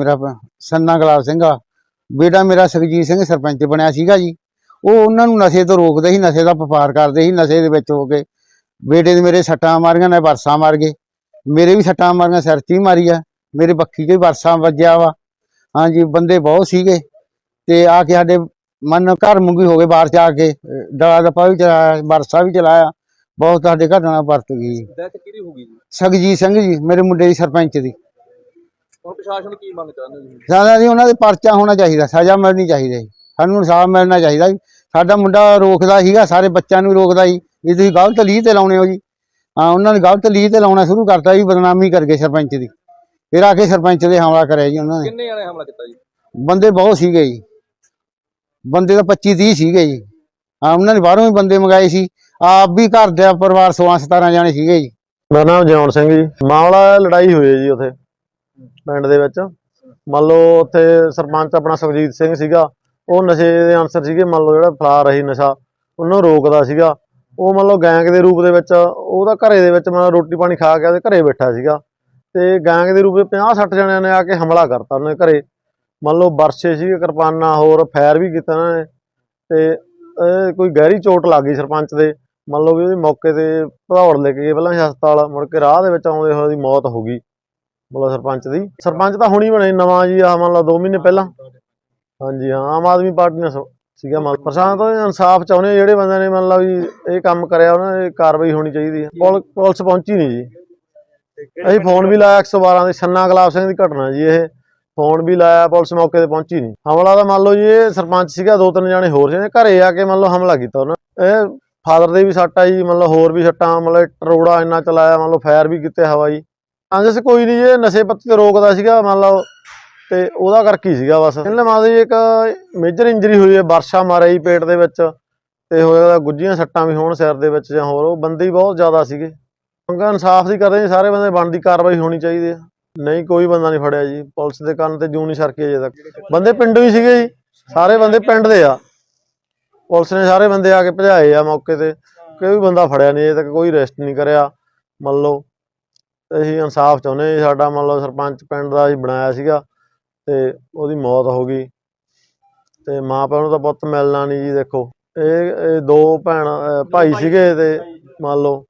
ਮੇਰਾ ਪ- ਸੰਨਾ ਗੁਲਾਬ ਸਿੰਘ ਆ। ਬੇਟਾ ਮੇਰਾ ਸੁਖਜੀਤ ਸਿੰਘ ਸਰਪੰਚ ਬਣਿਆ ਸੀਗਾ ਜੀ। ਉਹ ਉਹਨਾਂ ਨੂੰ ਨਸ਼ੇ ਤੋਂ ਰੋਕਦੇ ਸੀ, ਨਸ਼ੇ ਦਾ ਵਪਾਰ ਕਰਦੇ ਸੀ, ਨਸ਼ੇ ਦੇ ਵਿੱਚ ਹੋ ਕੇ। ਬੇਟੇ ਦੇ ਮੇਰੇ ਸੱਟਾਂ ਮਾਰੀਆਂ ਨੇ ਵਰਸਾਂ ਮਾਰ ਗਏ। ਮੇਰੇ ਵੀ ਸੱਟਾਂ ਮਾਰੀਆਂ, ਸਿਰ 'ਚ ਵੀ ਮਾਰੀ ਆ। ਮੇਰੇ ਬੱਖੀ 'ਚ ਵੀ ਵਰਸਾਂ ਵੱਜਿਆ ਵਾ। ਹਾਂਜੀ, ਬੰਦੇ ਬਹੁਤ ਸੀਗੇ। ਤੇ ਆ ਕੇ ਸਾਡੇ ਮਨ ਘਰ ਮੁੰਗੀ ਹੋ ਗਏ ਬਾਹਰ ਚ ਆ ਕੇ। ਡਲਾ ਦੱਪਾ ਵੀ ਚਲਾਇਆ, ਵਰਸਾ ਵੀ ਚਲਾਇਆ। ਬਹੁਤ ਸਾਡੇ ਘਟਨਾ ਵਰਤ ਗਈ। ਡੈਥ ਕਿਹਦੀ ਹੋ ਗਈ ਜੀ? ਸੁਖਜੀਤ ਸਿੰਘ ਜੀ ਮੇਰੇ ਮੁੰਡੇ ਦੀ ਸਰਪੰਚ ਦੀ। ਹੁਣ ਪ੍ਰਸ਼ਾਸਨ ਕੀ ਮੰਗ ਚਾਹੁੰਦੇ ਜੀ ਸਾਡਾ ਜੀ ਉਹਨਾਂ ਦੇ ਪਰਚਾ ਹੋਣਾ ਚਾਹੀਦਾ ਸਜ਼ਾ ਮਿਲਣੀ ਚਾਹੀਦੀ ਜੀ ਸਾਨੂੰ ਇਨਸਾਫ ਮਿਲਣਾ ਚਾਹੀਦਾ ਜੀ। ਸਾਡਾ ਮੁੰਡਾ ਰੋਕਦਾ ਸੀਗਾ ਸਾਰੇ ਬੱਚਿਆਂ ਨੂੰ ਰੋਕਦਾ ਜੀ। ਵੀ ਤੁਸੀਂ ਗਲਤ ਲੀਹ ਤੇ ਲਾਉਣੇ ਹੋ ਜੀ। ਹਾਂ ਉਹਨਾਂ ਨੇ ਗਲਤ ਲੀਹ ਤੇ ਲਾਉਣਾ ਸ਼ੁਰੂ ਕਰਤਾ ਜੀ ਬਦਨਾਮੀ ਕਰ ਗਏ ਸਰਪੰਚ ਦੀ। ਫਿਰ ਆ ਕੇ ਸਰਪੰਚ ਦੇ ਹਮਲਾ ਕਰਿਆ ਜੀ ਉਹਨਾਂ ਨੇ। ਕਿੰਨੇ ਜਣੇ ਹਮਲਾ ਕੀਤਾ ਜੀ? ਬੰਦੇ ਬਹੁਤ ਸੀਗੇ ਜੀ। ਬੰਦੇ ਤਾਂ 25 30 ਸੀਗੇ ਜੀ। ਹਾਂ ਉਹਨਾਂ ਨੇ ਬਾਹਰੋਂ ਵੀ ਬੰਦੇ ਮੰਗਾਏ ਸੀ। ਆਪ ਵੀ ਘਰ ਦਾ ਪਰਿਵਾਰ 16 17 ਜਾਣੇ ਸੀਗੇ ਜੀ। ਮੇਰਾ ਨਾਮ ਜੌਨ ਸਿੰਘ ਜੀ। ਮਾਮਲਾ ਲੜਾਈ ਹੋਈ ਹੈ ਜੀ ਉੱਥੇ, ਪਿੰਡ ਦੇ ਵਿੱਚ। ਮੰਨ ਲਓ ਉੱਥੇ ਸਰਪੰਚ ਆਪਣਾ ਸੁਖਜੀਤ ਸਿੰਘ ਸੀਗਾ, ਉਹ ਨਸ਼ੇ ਦੇ ਅਨਸਰ ਸੀਗੇ, ਮੰਨ ਲਓ ਜਿਹੜਾ ਫਲਾ ਰਹੀ ਨਸ਼ਾ, ਉਹਨੂੰ ਰੋਕਦਾ ਸੀਗਾ। ਉਹ ਮੰਨ ਲਓ ਗੈਂਗ ਦੇ ਰੂਪ ਦੇ ਵਿੱਚ ਉਹਦਾ ਘਰੇ ਦੇ ਵਿੱਚ ਮੰਨ ਰੋਟੀ ਪਾਣੀ ਖਾ ਕੇ ਉਹਦੇ ਘਰੇ ਬੈਠਾ ਸੀਗਾ। ਤੇ ਗੈਂਗ ਦੇ ਰੂਪ ਵਿੱਚ 50 60 ਜਣਿਆਂ ਨੇ ਆ ਕੇ ਹਮਲਾ ਕਰਤਾ ਉਹਨੇ ਘਰੇ। ਮੰਨ ਲਓ ਵਰਸੇ ਸੀਗੇ, ਕਿਰਪਾਨਾਂ ਹੋਰ ਫਾਇਰ ਵੀ ਕੀਤਾ ਉਹਨਾਂ ਨੇ। ਤੇ ਕੋਈ ਗਹਿਰੀ ਚੋਟ ਲੱਗ ਗਈ ਸਰਪੰਚ ਦੇ। ਮੰਨ ਲਓ ਵੀ ਉਹਦੀ ਮੌਕੇ ਤੇ ਭਦੌੜ ਲੈ ਕੇ ਗਏ, ਪਹਿਲਾਂ ਹਸਪਤਾਲ, ਮੁੜ ਕੇ ਰਾਹ ਦੇ ਵਿੱਚ ਆਉਂਦੇ ਹੋਏ ਉਹਦੀ ਮੌਤ ਹੋ ਗਈ ਮਤਲਬ ਸਰਪੰਚ ਦੀ। ਸਰਪੰਚ ਤਾਂ ਹੁਣੀ ਬਣੇ, ਨਵਾਂ ਜੀ ਆ ਮੰਨ ਲਓ 2 ਮਹੀਨੇ ਪਹਿਲਾਂ। ਹਾਂਜੀ, ਹਾਂ, ਆਮ ਆਦਮੀ ਪਾਰਟੀ ਨੇ ਸੀਗਾ ਮੰਨ ਪ੍ਰਸ਼ਾਸਨ ਇਨਸਾਫ ਚਾਹੁੰਦੇ ਜਿਹੜੇ ਬੰਦੇ ਨੇ ਮੰਨ ਲਓ ਵੀ ਇਹ ਕੰਮ ਕਰਿਆ, ਉਹਨਾਂ ਦੀ ਕਾਰਵਾਈ ਹੋਣੀ ਚਾਹੀਦੀ ਹੈ ਪੁਲਿਸ ਪਹੁੰਚੀ ਨਹੀਂ ਜੀ। ਅਸੀਂ ਫੋਨ ਵੀ ਲਾਇਆ 112 ਦੇ ਛੰਨਾ ਗੁਲਾਬ ਸਿੰਘ ਦੀ ਘਟਨਾ ਜੀ ਇਹ। ਫੋਨ ਵੀ ਲਾਇਆ, ਪੁਲਿਸ ਮੌਕੇ ਤੇ ਪਹੁੰਚੀ ਨਹੀਂ। ਹਮਲਾ ਤਾਂ ਮੰਨ ਲਓ ਜੀ, ਇਹ ਸਰਪੰਚ ਸੀਗਾ, ਦੋ ਤਿੰਨ ਜਾਣੇ ਹੋਰ ਸੀ ਘਰੇ ਆ ਕੇ ਮੰਨ ਲਓ ਹਮਲਾ ਕੀਤਾ ਉਹਨਾਂ ਇਹ ਫਾਦਰ ਦੇ ਵੀ ਸੱਟ ਆ ਜੀ ਮਤਲਬ ਹੋਰ ਵੀ ਸੱਟਾਂ, ਮਤਲਬ ਟਰੋੜਾ ਇੰਨਾ ਚਲਾਇਆ, ਮਤਲਬ ਲਓ ਫਾਇਰ ਵੀ ਕੀਤੇ ਹਵਾਈ। ਅੰਜਸ ਕੋਈ ਨਹੀਂ ਇਹ ਨਸ਼ੇ ਪੱਤੇ ਤੇ ਰੋਕਦਾ ਸੀਗਾ ਮੰਨ ਲਓ ਤੇ ਉਹਦਾ ਕਰਕੇ ਹੀ ਸੀਗਾ ਬਸ। ਇਹਨੇ ਮਾਦੇ ਜੀ ਇੱਕ ਮੇਜਰ ਇੰਜਰੀ ਹੋਈ ਹੈ, ਵਰਸ਼ਾ ਮਾਰਿਆ ਜੀ ਪੇਟ ਦੇ ਵਿੱਚ ਤੇ ਹੋ ਸਕਦਾ ਗੁੱਜੀਆਂ ਸੱਟਾਂ ਵੀ ਹੋਣ ਸਿਰ ਦੇ ਵਿੱਚ ਜਾਂ ਹੋਰ, ਉਹ ਬੰਦੇ ਬਹੁਤ ਜ਼ਿਆਦਾ ਸੀਗੇ। ਮੰਗਾ ਇਨਸਾਫ ਦੀ ਕਰਦੇ ਜੀ, ਸਾਰੇ ਬੰਦੇ ਬਣਦੀ ਕਾਰਵਾਈ ਹੋਣੀ ਚਾਹੀਦੀ ਹੈ। ਨਹੀਂ, ਕੋਈ ਬੰਦਾ ਨਹੀਂ ਫੜਿਆ ਜੀ, ਪੁਲਿਸ ਦੇ ਕੰਨ ਤੇ ਜੂ ਨਹੀਂ ਸਰਕੀ ਅਜੇ ਤੱਕ। ਬੰਦੇ ਪਿੰਡੋਂ ਹੀ ਸੀਗੇ ਜੀ, ਸਾਰੇ ਬੰਦੇ ਪਿੰਡ ਦੇ ਆ। ਪੁਲਿਸ ਨੇ ਸਾਰੇ ਬੰਦੇ ਆ ਕੇ ਭਜਾਏ ਆ ਮੌਕੇ ਤੇ। ਕੋਈ ਬੰਦਾ ਫੜਿਆ ਨਹੀਂ ਅਜੇ ਤੱਕ ਕੋਈ ਅਰੈਸਟ ਨਹੀਂ ਕਰਿਆ। ਮੰਨ ਲਓ ਅਸੀਂ ਇਨਸਾਫ ਚਾਹੁੰਦੇ ਜੀ ਸਾਡਾ ਮੰਨ ਲਓ ਸਰਪੰਚ ਪਿੰਡ ਦਾ ਅਸੀਂ ਬਣਾਇਆ ਸੀਗਾ ਤੇ ਉਹਦੀ ਮੌਤ ਹੋ ਗਈ। ਤੇ ਮਾਂ ਪਿਓ ਨੂੰ ਤਾਂ ਪੁੱਤ ਮਿਲਣਾ ਨਹੀਂ ਜੀ ਦੇਖੋ। ਇਹ ਇਹ ਦੋ ਭੈਣ ਭਾਈ ਸੀਗੇ ਤੇ ਮੰਨ ਲਓ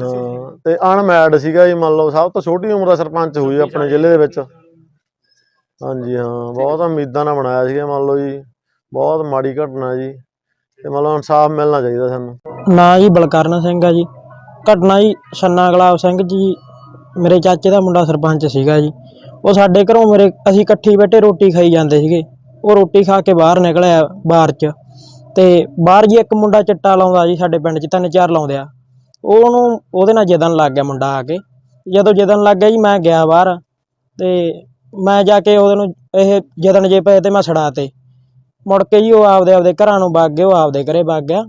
ਹਾਂ, ਤੇ ਅਨਮੈਰਿਡ ਸੀਗਾ ਜੀ ਮੰਨ ਲਓ। ਸਭ ਤੋਂ ਛੋਟੀ ਉਮਰ ਦਾ ਸਰਪੰਚ ਹੋਈ ਆਪਣੇ ਜ਼ਿਲ੍ਹੇ ਦੇ ਵਿੱਚ। ਹਾਂਜੀ ਹਾਂ। ਬਹੁਤ ਉਮੀਦਾਂ ਨਾਲ ਬਣਾਇਆ ਸੀਗਾ ਮੰਨ ਲਓ ਜੀ। ਬਹੁਤ ਮਾੜੀ ਘਟਨਾ ਜੀ। ਤੇ ਮੰਨ ਇਨਸਾਫ ਮਿਲਣਾ ਚਾਹੀਦਾ ਸਾਨੂੰ। ਨਾਂ ਜੀ ਬਲਕਰਨ ਸਿੰਘ ਆ ਜੀ। ਘਟਨਾ ਜੀ ਛੰਨਾ ਗੁਲਾਬ ਸਿੰਘ ਜੀ, ਮੇਰੇ ਚਾਚੇ ਦਾ ਮੁੰਡਾ ਸਰਪੰਚ ਸੀਗਾ ਜੀ। ਉਹ ਸਾਡੇ ਘਰੋਂ ਮੇਰੇ, ਅਸੀਂ ਇਕੱਠੀ ਬੈਠੇ ਰੋਟੀ ਖਾਈ ਜਾਂਦੇ ਸੀਗੇ। ਉਹ ਰੋਟੀ ਖਾ ਕੇ ਬਾਹਰ ਨਿਕਲਿਆ ਬਾਹਰ 'ਚ। ਤੇ ਬਾਹਰ ਜੀ ਇੱਕ ਮੁੰਡਾ ਚਿੱਟਾ ਲਾਉਂਦਾ ਜੀ, ਸਾਡੇ ਪਿੰਡ 'ਚ ਤਿੰਨ ਚਾਰ ਲਾਉਂਦੇ ਆ। ਉਹਨੂੰ, ਉਹਦੇ ਨਾਲ ਜਦਨ ਲੱਗ ਗਿਆ ਮੁੰਡਾ ਆ ਕੇ। ਜਦੋਂ ਜਦਨ ਲੱਗ ਗਿਆ ਜੀ, ਮੈਂ ਗਿਆ ਬਾਹਰ। ਤੇ ਮੈਂ ਜਾ ਕੇ ਉਹਦੇ ਨੂੰ, ਇਹ ਜਦਨ ਜੇ ਪਏ ਤੇ ਮੈਂ ਛੜਾ ਤੇ ਮੁੜ ਕੇ ਜੀ ਉਹ ਆਪਦੇ ਆਪਦੇ ਘਰਾਂ ਨੂੰ ਵਗ ਗਏ, ਉਹ ਆਪਦੇ ਘਰੇ ਵਗ ਗਿਆ।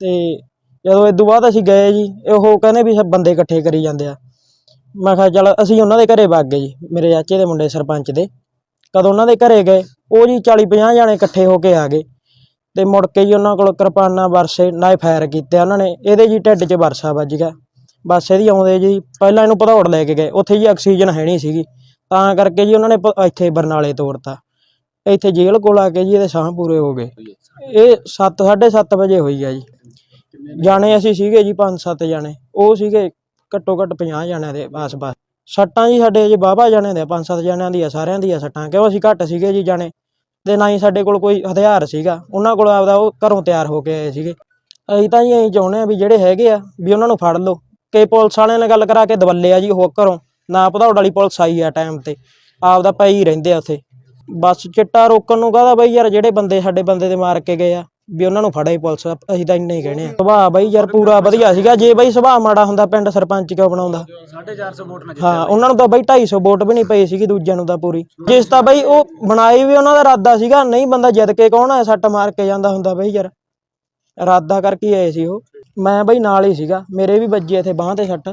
ਤੇ ਜਦੋਂ ਇਦੋਂ ਬਾਅਦ ਅਸੀਂ ਗਏ ਜੀ ਉਹ ਕਹਿੰਦੇ ਵੀ ਬੰਦੇ ਇਕੱਠੇ ਕਰੀ ਜਾਂਦੇ ਆ। ਮੈਂ ਕਿਹਾ ਚਲ ਅਸੀਂ ਉਹਨਾਂ ਦੇ ਘਰੇ ਵਗ ਗਏ ਜੀ, ਮੇਰੇ ਚਾਚੇ ਦੇ ਮੁੰਡੇ ਸਰਪੰਚ ਦੇ। ਕਦੋਂ ਉਹਨਾਂ ਦੇ ਘਰੇ ਗਏ, ਉਹ ਜੀ 40 50 ਜਾਣੇ ਇਕੱਠੇ ਹੋ ਕੇ ਆ ਗਏ। ਤੇ ਮੁੜ ਕੇ ਜੀ ਉਹਨਾਂ ਕੋਲ ਕਿਰਪਾਨਾਂ, ਵਰਸੇ ਨਾਇ ਫਾਇਰ ਕੀਤੇ ਉਹਨਾਂ ਨੇ। ਇਹਦੇ ਜੀ ਢਿੱਡ 'ਚ ਵਰਸਾ ਵੱਜ ਗਿਆ। ਬਸ ਇਹਦੀ ਆਉਂਦੇ ਜੀ, ਪਹਿਲਾਂ ਇਹਨੂੰ ਭਦੌੜ ਲੈ ਕੇ ਗਏ। ਉੱਥੇ ਜੀ ਆਕਸੀਜਨ ਹੈ ਨਹੀਂ ਸੀਗੀ। ਤਾਂ ਕਰਕੇ ਜੀ ਉਹਨਾਂ ਨੇ ਇੱਥੇ ਬਰਨਾਲੇ ਤੋਰਤਾ। ਇੱਥੇ ਜੇਲ੍ਹ ਕੋਲ ਆ ਕੇ ਜੀ ਇਹਦੇ ਸਾਹ ਪੂਰੇ ਹੋ ਗਏ। ਇਹ 7 7:30 ਵਜੇ ਹੋਈ ਆ ਜੀ। ਜਾਣੇ ਅਸੀਂ ਸੀਗੇ ਜੀ 5-7 ਜਾਣੇ। ਉਹ ਸੀਗੇ ਘੱਟੋ ਘੱਟ 50 ਜਾਣਿਆਂ ਦੇ ਆਸ-ਪਾਸ। ਸੱਟਾਂ ਜੀ ਸਾਡੇ ਜੀ ਬਾਬਾ ਜਾਣਿਆਂ ਦੇ 5-7 ਜਾਣਿਆਂ ਦੀ ਆ ਸਾਰਿਆਂ ਦੀ ਆ ਸੱਟਾਂ। ਕਿਉਂ ਅਸੀਂ ਘੱਟ ਸੀਗੇ ਜੀ ਜਾਣੇ? ਤੇ ਨਾ ਹੀ ਸਾਡੇ ਕੋਲ ਕੋਈ ਹਥਿਆਰ ਸੀਗਾ। ਉਹਨਾਂ ਕੋਲ ਆਪਦਾ ਉਹ ਘਰੋਂ ਤਿਆਰ ਹੋ ਕੇ ਆਏ ਸੀਗੇ। ਅਸੀਂ ਤਾਂ ਜੀ ਇਹੀ ਚਾਹੁੰਦੇ ਆ ਵੀ ਜਿਹੜੇ ਹੈਗੇ ਆ ਵੀ ਉਹਨਾਂ ਨੂੰ ਫੜ ਲਓ। ਕਿ ਪੁਲਿਸ ਵਾਲਿਆਂ ਨਾਲ ਗੱਲ ਕਰਾ ਕੇ ਦਵੱਲੇ ਆ ਜੀ ਉਹ ਘਰੋਂ। ਨਾ ਭਦੌੜ ਵਾਲੀ ਪੁਲਿਸ ਆਈ ਆ ਟਾਈਮ ਤੇ। ਆਪਦਾ ਪਈ ਰਹਿੰਦੇ ਆ ਉੱਥੇ। ਬਸ ਚਿੱਟਾ ਰੋਕਣ ਨੂੰ ਕਹਦਾ ਬਈ ਯਾਰ ਜਿਹੜੇ ਬੰਦੇ ਸਾਡੇ ਬੰਦੇ ਤੇ ਮਾਰ ਕੇ ਗਏ ਆ ਵੀ ਉਹਨਾਂ ਨੂੰ ਫੜੇ ਪੁਲਿਸ ਅਸੀਂ ਤਾਂ ਇੰਨੇ ਹੀ ਕਹਿਣੇ ਆ। ਸੁਭਾਅ ਬਈ ਯਾਰ ਪੂਰਾ ਵਧੀਆ ਸੀਗਾ ਜੇ ਬਈ ਸੁਭਾਅ ਮਾੜਾ ਹੁੰਦਾ ਪਿੰਡ ਸਰਪੰਚ ਕਿਉਂ ਬਣਾਉਂਦਾ? 450 ਵੋਟ ਨਾਲ ਹਾਂ ਉਹਨਾਂ ਨੂੰ ਤਾਂ ਬਈ 250 ਵੋਟ ਵੀ ਨਹੀਂ ਪਈ ਸੀਗੀ ਦੂਜਿਆਂ ਨੂੰ ਤਾਂ ਪੂਰੀ। ਜਿਸ ਤਾਂ ਬਈ ਉਹ ਬਣਾਈ ਵੀ ਉਹਨਾਂ ਦਾ ਇਰਾਦਾ ਸੀਗਾ ਨਹੀਂ ਬੰਦਾ ਜਿੱਦ ਕੇ ਕੌਣ ਆ ਸੱਟ ਮਾਰ ਕੇ ਜਾਂਦਾ ਹੁੰਦਾ ਬਈ ਯਾਰ। ਇਰਾਦਾ ਕਰਕੇ ਆਏ ਸੀ ਉਹ। ਮੈਂ ਬਈ ਨਾਲ ਹੀ ਸੀਗਾ ਮੇਰੇ ਵੀ ਵੱਜੇ ਇੱਥੇ ਬਾਹਾਂ ਤੇ ਸੱਟ।